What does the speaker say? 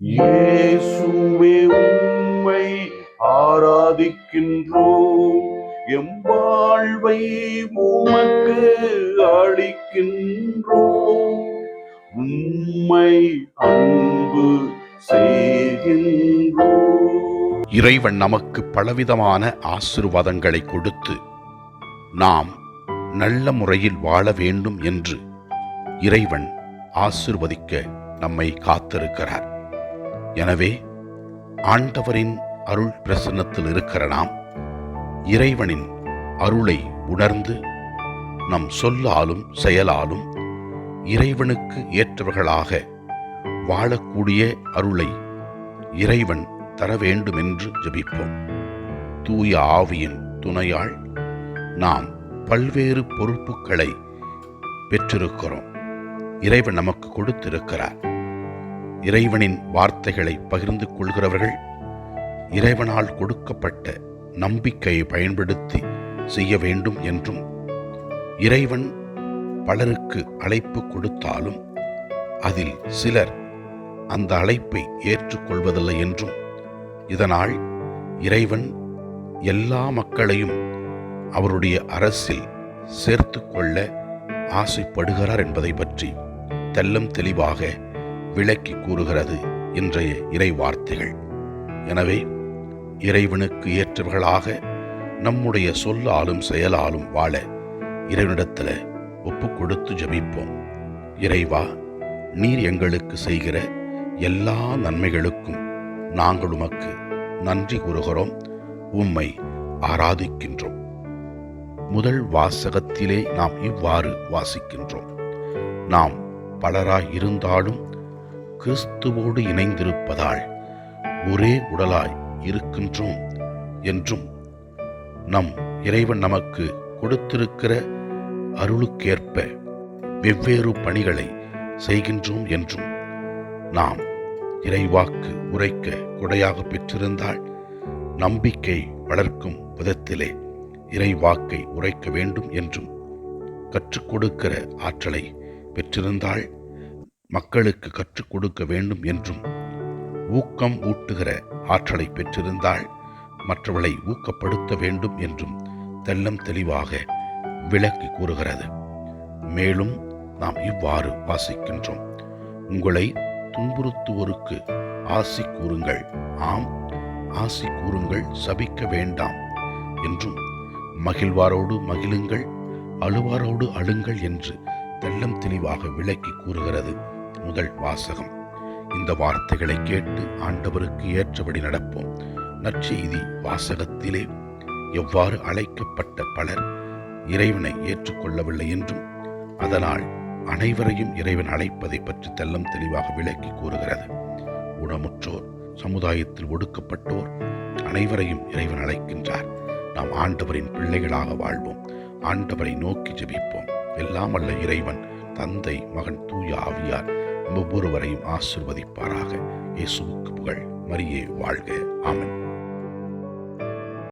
இயேசுவே உம்மை ஆராதிக்கின்றோம். எம் வாழ்வை உமக்கு அளிக்கின்றோம். உம்மை அன்பு செய்கின்றோம். இறைவன் நமக்கு பலவிதமான ஆசிர்வாதங்களை கொடுத்து நாம் நல்ல முறையில் வாழ வேண்டும் என்று இறைவன் ஆசிர்வதிக்க நம்மை காத்திருக்கிறார். எனவே ஆண்டவரின் அருள் பிரசன்னத்தில் இருக்கிற நாம் இறைவனின் அருளை உணர்ந்து நம் சொல்லாலும் செயலாலும் இறைவனுக்கு ஏற்றவர்களாக வாழக்கூடிய அருளை இறைவன் தர வேண்டும் என்று ஜெபிப்போம். தூய ஆவியின் துணையால் நாம் பல்வேறு பொறுப்புகளை பெற்றிருக்கிறோம். இறைவன் நமக்கு கொடுத்திருக்கிறார். இறைவனின் வார்த்தைகளை பகிர்ந்து கொள்கிறவர்கள் இறைவனால் கொடுக்கப்பட்ட நம்பிக்கையை பயன்படுத்தி செய்ய வேண்டும் என்றும் இறைவன் பலருக்கு அழைப்பு கொடுத்தாலும் அதில் சிலர் அந்த அழைப்பை ஏற்றுக்கொள்வதில்லை என்றும் இதனால் இறைவன் எல்லா மக்களையும் அவருடைய அரசில் சேர்த்து கொள்ள ஆசைப்படுகிறார் என்பதை பற்றி தெல்லம் தெளிவாக விளக்கி கூறுகிறது இன்றைய இறை வார்த்தைகள் எனவே இறைவனுக்கு ஏற்றவர்களாக நம்முடைய சொல்லாலும் செயலாலும் வாழ இறைவனிடத்தில் ஒப்பு கொடுத்து ஜபிப்போம். இறைவா நீர் எங்களுக்கு செய்கிற எல்லா நன்மைகளுக்கும் நாங்கள் உமக்கு நன்றி கூறுகிறோம் உம்மை ஆராதிக்கின்றோம். முதல் வாசகத்திலே நாம் இவ்வாறு வாசிக்கின்றோம். நாம் பலராய் இருந்தாலும் கிறிஸ்துவோடு இணைந்திருப்பதால் ஒரே உடலாய் இருக்கின்றோம் என்றும் நம் இறைவன் நமக்கு கொடுத்திருக்கிற அருளுக்கேற்ப வெவ்வேறு பணிகளை செய்கின்றோம் என்றும் நாம் இறைவாக்கு உரைக்க கொடையாக பெற்றிருந்தால் நம்பிக்கை வளர்க்கும் விதத்திலே இறைவாக்கை உரைக்க வேண்டும் என்றும் கற்றுக் கொடுக்கிற ஆற்றலை பெற்றிருந்தால் மக்களுக்கு கற்றுக் கொடுக்க வேண்டும் என்றும் ஊக்கம் ஊட்டுகிற ஆற்றலை பெற்றிருந்தால் மற்றவளை ஊக்கப்படுத்த வேண்டும் என்றும் தெல்லம் தெளிவாக விளக்கி கூறுகிறது. மேலும் நாம் இவ்வாறு வாசிக்கின்றோம். உங்களை துன்புறுத்துவோருக்கு ஆசி கூறுங்கள். ஆம் ஆசி கூறுங்கள் சபிக்க வேண்டாம் என்றும் மகிழ்வாரோடு மகிழுங்கள் அழுவாரோடு அழுங்கள் என்று தெல்லம் தெளிவாக விளக்கி கூறுகிறது. முதல் வாசகம். இந்த வார்த்தைகளை கேட்டு ஆண்டவருக்கு ஏற்றபடி நடப்போம். நற்செய்தி வாசகத்திலே எவ்வாறு அழைக்கப்பட்ட பலர் இறைவனை ஏற்றுக்கொள்ளவில்லை என்றும் அதனால் அனைவரையும் இறைவன் அழைப்பதை பற்றி தெல்லம் தெளிவாக விளக்கி கூறுகிறது. ஊனமுற்றோர் சமுதாயத்தில் ஒடுக்கப்பட்டோர் அனைவரையும் இறைவன் அழைக்கின்றார். நாம் ஆண்டவரின் பிள்ளைகளாக வாழ்வோம். ஆண்டவரை நோக்கி ஜெபிப்போம். எல்லாம் அல்ல இறைவன் தந்தை மகன் தூய ஆவியார் ஒவ்வொருவரையும் ஆசிர்வதிப்பாராக. இயேசுவுக்கு புகழ். மரியே வாழ்க. ஆமன்.